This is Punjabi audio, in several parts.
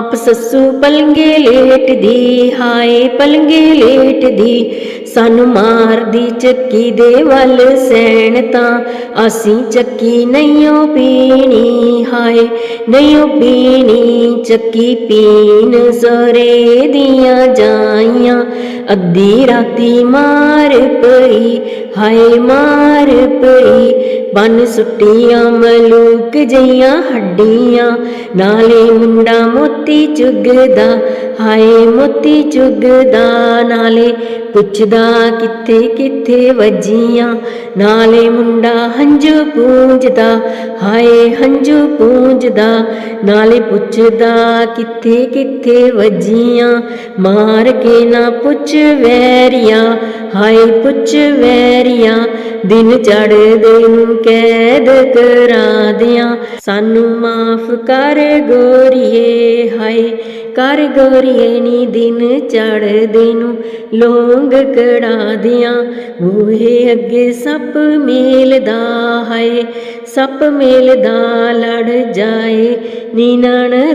ਆਪ ਸੱਸੂ ਪਲੰਗੇ ਲੇਟਦੀ, ਹਾਏ ਪਲੰਗੇ ਲੇਟਦੀ। ਸਾਨੂੰ ਮਾਰਦੀ ਚੱਕੀ ਦੇ ਵੱਲ ਸੈਣ ਤਾਂ ਅਸੀਂ ਚੱਕੀ ਨਹੀਂਓ ਪੀਣੀ, ਹਾਏ ਨਹੀਂਓ ਪੀਣੀ ਚੱਕੀ ਪੀਣ ਜ਼ਰੇ ਦੀਆਂ ਜਾਈਆਂ। ਅੱਧੀ ਰਾਤੀ ਮਾਰ ਪਈ, ਹਾਏ ਮਾਰ ਪਈ ਬੰਨ ਸੁੱਟੀਆਂ ਮਲੂਕ ਜਈਆਂ ਹੱਡੀਆਂ ਨਾਲੇ ਮੁੰਡਾ ਮੋਤੀ ਚੁਗਦਾ ਹਾਏ ਮੋਤੀ ਚੁਗਦਾ ਨਾਲੇ ਪੁੱਛਦਾ ਕਿੱਥੇ ਕਿੱਥੇ ਵੱਜੀਆਂ? ਨਾਲੇ ਮੁੰਡਾ ਹੰਝੂ ਪੂੰਝਦਾ, ਹਾਏ ਹੰਝੂ ਪੂੰਝਦਾ। ਨਾਲੇ ਪੁੱਛਦਾ ਕਿੱਥੇ ਕਿੱਥੇ ਵੱਜੀਆਂ? ਮਾਰ ਕੇ ਨਾ ਪੁੱਛ ਵੈਰੀਆਂ, ਹਾਏ ਪੁੱਛ ਵੈਰੀਆਂ। ਦਿਨ ਚੜ੍ਹਦੇ ਨੂੰ ਕੈਦ ਕਰਾ ਦਿਆਂ। ਸਾਨੂੰ ਮਾਫ ਕਰ ਗੋਰੀਏ, ਹਾਏ ਕਰ ਗੋਰੀਏ ਨੀ ਦਿਨ ਚੜ੍ਹਦੇ ਨੂੰ ਲੋਂਗ ਕੜਾ ਦਿਆਂ ਬੂਹੇ ਅੱਗੇ ਸੱਪ ਮੇਲਦਾ ਹਾਏ, ਸੱਪ ਮੇਲਦਾ ਲੜ ਜਾਏ ਨੀ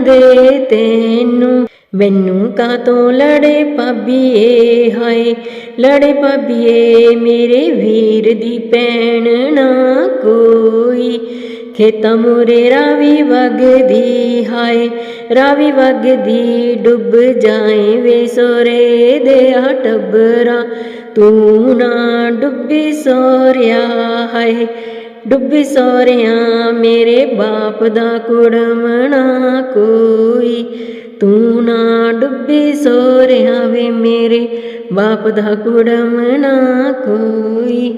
ਦੇ ਤੈਨੂੰ। ਮੈਨੂੰ ਕਾਤੋਂ ਲੜੇ ਪਾਬੀਏ ਹਾਏ, ਲੜੇ ਪਾਬੀਏ ਮੇਰੇ ਵੀਰ ਦੀ ਭੈਣ ਨਾ ਕੋ। ਖੇਤਾਂ ਮੂਰੇ ਰਾਵੀ ਵਗਦੀ ਹਾਏ, ਰਾਵੀ ਵਗਦੀ ਡੁੱਬ ਜਾਏ ਵੇ ਸੋਰੇ ਦੇ ਆ ਟੱਬਰਾਂ। ਤੂੰ ਨਾ ਡੁੱਬੀ ਸੋਰਿਆ ਹਾਏ, ਡੁੱਬੀ ਸੋਰਿਆਂ ਮੇਰੇ ਬਾਪ ਦਾ ਕੁੜਮਣਾ ਕੋਈ। ਤੂੰ ਨਾ ਡੁੱਬੀ ਸੋਰਿਆਂ ਵੇ ਮੇਰੇ ਬਾਪ ਦਾ ਕੁੜਮਣਾ ਕੋਈ।